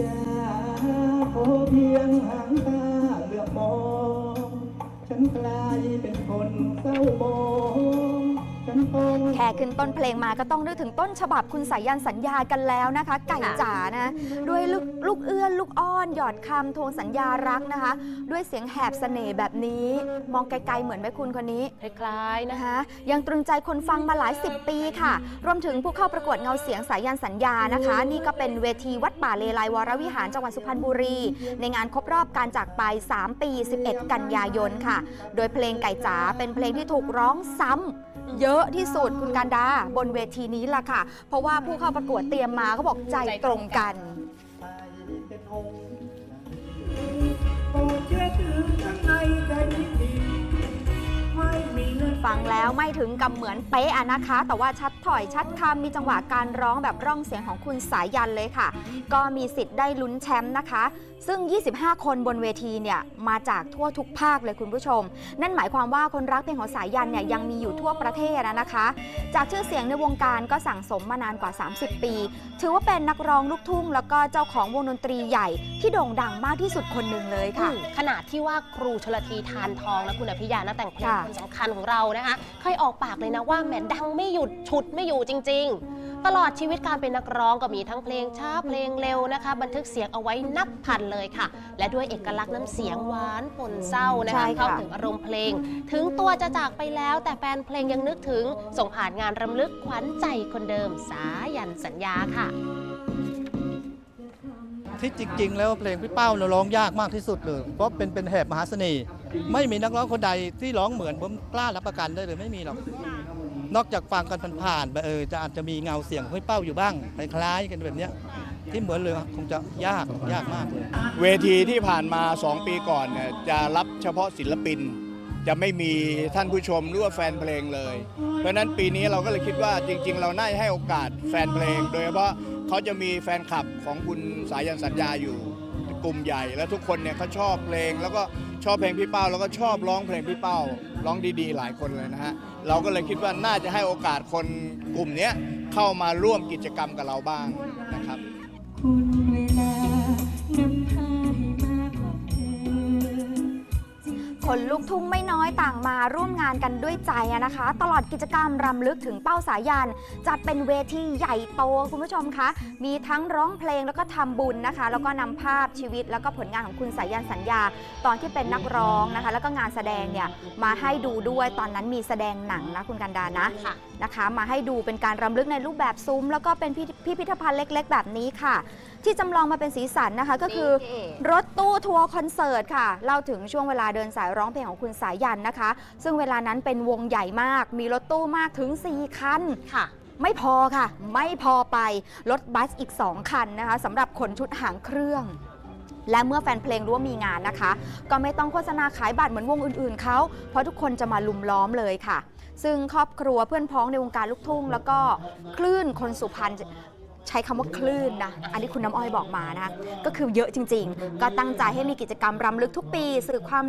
จะขอเพียงหางตาเหลือบมอง ฉันกลายเป็นคนเศร้ามองฉันต้อง แค่ขึ้นต้นเพลงมาก็ต้องนึกถึงต้นฉบับคุณสายันสัญญากันแล้วนะคะ ไก่จ๋านะด้วยลูกลูกเอื้อน ลูกอ้อน หยอดคำทวงสัญญารักนะคะ ด้วยเสียงแหบเสน่ห์แบบนี้ มองไกลๆเหมือนไหมคุณคนนี้ คล้ายๆนะนะคะ ยังตรึงใจคนฟังมาหลายสิบปีค่ะ รวมถึงผู้เข้าประกวดเงาเสียงสายันสัญญานะคะ นี่ก็เป็นเวทีวัดป่าเลไลวรวิหารจังหวัดสุพรรณบุรี ในงานครบรอบการจากไป 3 ปี 11 กันยายนค่ะ โดยเพลงไก่จ๋าเป็นเพลงที่ถูกร้องซ้ำ เยอะที่สุดคุณการดาบนเวทีนี้ล่ะค่ะ เพราะว่าผู้เข้าประกวดเตรียมมาเขาบอกใจตรงกัน ฟังแล้วไม่ถึงกับเหมือนเป๊ะอะนะคะ แต่ว่าชัดถอยชัดคำมีจังหวะการร้องแบบร่องเสียงของคุณสายันเลยค่ะ ก็มีสิทธิ์ได้ลุ้นแชมป์นะคะ ซึ่ง 25 คนบนเวทีเนี่ยมาจากทั่วทุกภาคเลยคุณผู้ชม นั่นหมายความว่าคนรักเพลงของสายันเนี่ยยังมีอยู่ทั่วประเทศอะนะคะ จากชื่อเสียงในวงการก็สั่งสมมานานกว่า 30 ปี ถือว่าเป็นนักร้องลูกทุ่ง แล้วก็เจ้าของวงดนตรีใหญ่ที่โด่งดังมากที่สุดคนหนึ่งเลยค่ะ ขนาดที่ว่าครูชลทีทานทองและคุณอภิญญานักแต่งเพลงค่ะคนสำคัญของเรานะคะเคยออกปากเลยนะว่าแหมดังไม่หยุดฉุดไม่อยู่จริง ๆ ตลอดชีวิตการเป็นนักร้องก็มีทั้งเพลงช้าเพลงเร็วนะคะ บันทึกเสียงเอาไว้นับพันเลยค่ะ และด้วยเอกลักษณ์น้ำเสียงหวานปนเศร้านะใช่คะค่ะเข้าถึงอารมณ์เพลง ถึงตัวจะจากไปแล้ว แต่แฟนเพลงยังนึกถึง ส่งผ่านงานรำลึกขวัญใจคนเดิมสายันสัญญาค่ะที่จริง ๆ แล้วเพลงพี่เป้าเนี่ยร้องยากมากที่สุดเลยเพราะเป็นเป็นแหบมหาเสน่ห์ ไม่มีนักร้องคนใดที่ร้องเหมือนผมกล้ารับประกันได้เลยไม่มีหรอก นอกจากฟังกันผ่านๆไปเออจะอาจจะมีเงาเสียงของพี่เป้าอยู่บ้างคล้ายๆกันแบบเนี้ยที่เหมือนเลยคงจะยากยากมากเลย เวทีที่ผ่านมา 2 ปีก่อนเนี่ยจะรับเฉพาะศิลปิน จะไม่มีท่านผู้ชมหรือว่าแฟนเพลงเลย เพราะฉะนั้นปีนี้เราก็เลยคิดว่าจริง ๆ เราน่าจะให้โอกาสแฟนเพลง โดยเฉพาะเขาจะมีแฟนคลับของคุณสายันสัญญาอยู่ กลุ่มใหญ่ แล้วทุกคนเนี่ยเขาชอบเพลง แล้วก็ชอบเพลงพี่เป้า แล้วก็ชอบร้องเพลงพี่เป้าร้องดีๆ หลายคนเลยนะฮะเราก็เลยคิดว่าน่าจะให้โอกาสคนกลุ่มเนี้ยเข้ามาร่วมกิจกรรมกับเราบ้างนะครับ คนลูกทุ่งไม่น้อยต่างมาร่วมงานกันด้วยใจอะนะคะ ตลอดกิจกรรมรำลึกถึงเป้าสายัน จัดเป็นเวทีใหญ่โตคุณผู้ชมคะ มีทั้งร้องเพลงแล้วก็ทำบุญนะคะ แล้วก็นำภาพชีวิตแล้วก็ผลงานของคุณสายันสัญญา ตอนที่เป็นนักร้องนะคะ แล้วก็งานแสดงเนี่ยมาให้ดูด้วยตอนนั้นมีแสดงหนังนะคุณกันดานะค่ะนะคะ มาให้ดูเป็นการรำลึกในรูปแบบซุ้มแล้วก็เป็นพิพิพิธภัณฑ์เล็ก ๆ แบบนี้ค่ะที่จำลองมาเป็นสีสันนะคะ ก็คือนี่ รถตู้ทัวร์คอนเสิร์ตค่ะ เล่าถึงช่วงเวลาเดินสายร้องเพลงของคุณสายันนะคะ ซึ่งเวลานั้นเป็นวงใหญ่มาก มีรถตู้มากถึง 4 คัน ค่ะ ไม่พอค่ะ ไม่พอไป รถบัสอีก 2 คันนะคะสำหรับขนชุดหางเครื่อง และเมื่อแฟนเพลงรู้ว่ามีงานนะคะ ก็ไม่ต้องโฆษณาขายบัตรเหมือนวงอื่นๆเขา เพราะทุกคนจะมาลุมล้อมเลยค่ะ ซึ่งครอบครัวเพื่อนพ้องในวงการลูกทุ่ง แล้วก็คลื่นคนสุพรรณ ใช้คำว่าคลื่นนะ อันนี้คุณน้ำอ้อยบอกมานะก็คือเยอะจริง ๆ ก็ตั้งใจให้มีกิจกรรมรำลึกทุกปี สื่อความ